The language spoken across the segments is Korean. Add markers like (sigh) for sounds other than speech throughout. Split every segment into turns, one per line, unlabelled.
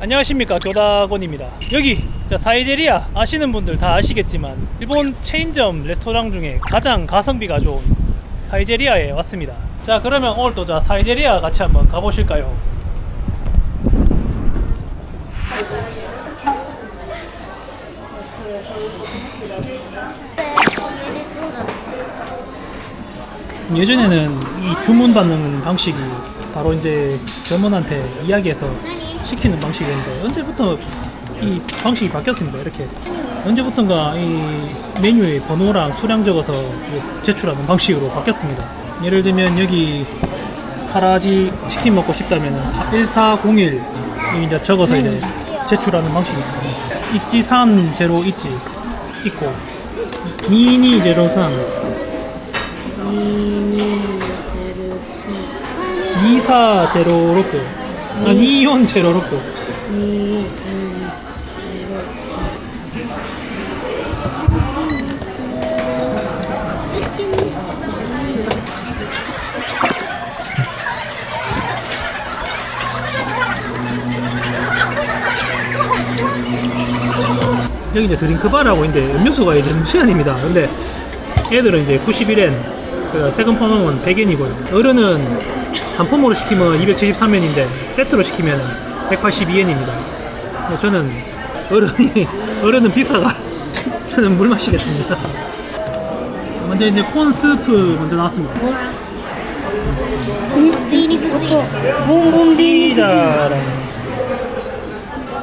안녕하십니까. 교다곤입니다. 여기 자, 사이제리아 아시는 분들 다 아시겠지만 일본 체인점 레스토랑 중에 가장 가성비가 좋은 사이제리아에 왔습니다. 자 그러면 오늘 또자 사이제리아 같이 한번 가보실까요? 예전에는 이 주문 받는 방식이 바로 이제 점원한테 이야기해서 시키는 방식인데 언제부터 이 방식이 바뀌었습니다. 이렇게 언제부턴가 이 메뉴의 번호랑 수량 적어서 제출하는 방식으로 바뀌었습니다. 예를 들면 여기 카라지 치킨 먹고 싶다면 1401 이제 적어서 이제 제출하는 방식입니다. 있지 산 제로 있지 있고 미니 제로산 미니 제로산 2406 아, あ2406 2406 여기 이제 드링크바라고 있는데 음료수가 이제 무시한입니다 근데 애들은 이제 91엔, 그 세금 퍼놓은 100엔이고요. 어른은 단품으로 시키면 273엔인데 세트로 시키면 182엔입니다. 저는 어른이 (laughs) 어른은 비싸다. (laughs) 저는 물 마시겠습니다. 먼저 이제 콘 스프 먼저 나왔습니다. 몽공디니자랑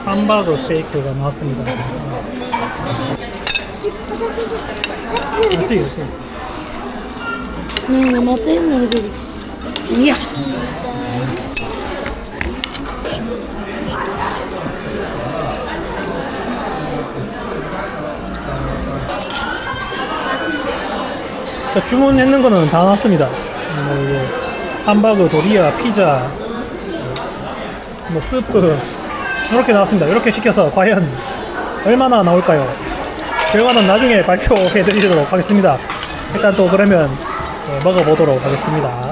함바거 스테이크가 나왔습니다.
맛있어요. 네, 음, 나 때문에 그러지. 이야.
자, 주문했는 거는 다 나왔습니다. 뭐 이제 함버거, 도리아, 피자, 뭐 스프 이렇게 나왔습니다. 이렇게 시켜서 과연 얼마나 나올까요? 결과는 나중에 발표해드리도록 하겠습니다. 일단 또 그러면 어, 먹어보도록 하겠습니다.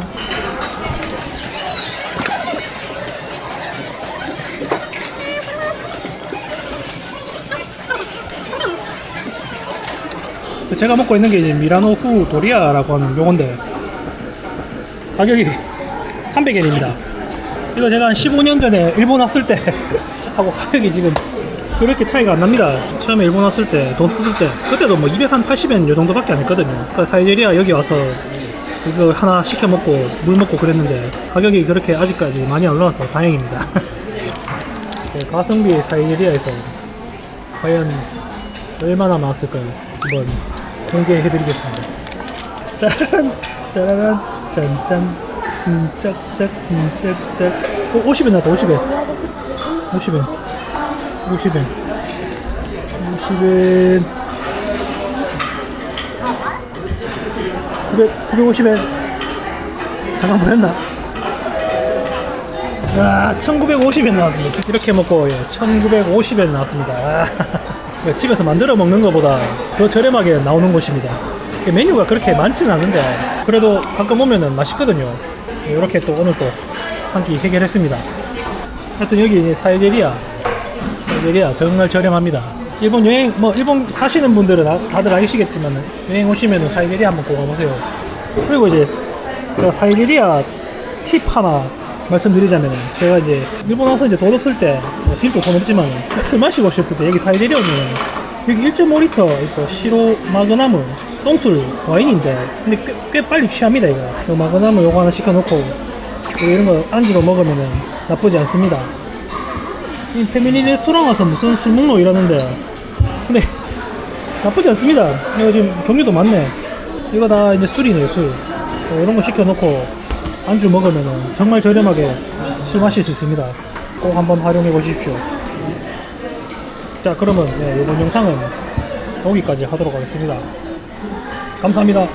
제가 먹고 있는 게 이제 미라노 후 도리아라고 하는 요건데 가격이 (laughs) 300엔입니다. 이거 제가 한 15년 전에 일본 왔을 때 (laughs) 하고 가격이 지금 그렇게 차이가 안 납니다. 처음에 일본 왔을 때, 돈 썼을 때, 그때도 뭐 280엔 요 정도밖에 안 했거든요. 그러니까 사이제리아 여기 와서 이거 하나 시켜 먹고 물 먹고 그랬는데 가격이 그렇게 아직까지 많이 안 올라와서 다행입니다. (laughs) 네, 가성비 사이제리아에서 과연 얼마나 나왔을까요? 한번 공개해드리겠습니다. 짜란, 짜라란, 짠짠, 음, 짝짝, 음, 짝짝. 어, 50엔 나왔다, 50엔. 50엔. 50엔. 50엔. 900, 950엔. 잠깐 보였나? 아, 1950엔 나왔습니다. 이렇게 먹고, 예, 1950엔 나왔습니다. (laughs) 아, 이거 집에서 만들어 먹는 것보다 더 저렴하게 나오는 곳입니다. 메뉴가 그렇게 많지는 않은데, 그래도 가끔 오면은 맛있거든요. 이렇게 또 오늘 또 한 끼 해결했습니다. 하여튼 여기 이제 사이제리아, 사이제리아 정말 저렴합니다. 일본 여행, 뭐 일본 사시는 분들은 다- 다들 아시겠지만 여행 오시면은 사이제리아 한번 꼭 가보세요. 그리고 이제 제가 사이제리아 팁 하나 말씀드리자면 제가 이제 일본 와서 이제 돈 없을 때 뭐 집도 돈 없지만 술 마시고 싶을 때 여기 사이제리아 오면 여기 1.5리터 있고 시로 마그나무 똥술 와인인데 근데 꽤, 꽤 빨리 취합니다 이거. 요 마그나무 요거 하나 시켜놓고 뭐 이런 거 안주로 먹으면은 나쁘지 않습니다. 이 패밀리 레스토랑 와서 무슨 술 먹노 이러는데 근데 (laughs) 나쁘지 않습니다. 이거 지금 종류도 많네. 이거 다 이제 술이네요 술. 뭐 이런 거 시켜놓고 안주 먹으면 정말 저렴하게 술 마실 수 있습니다. 꼭 한번 활용해 보십시오. 자 그러면 네, 이번 영상은 여기까지 하도록 하겠습니다. 감사합니다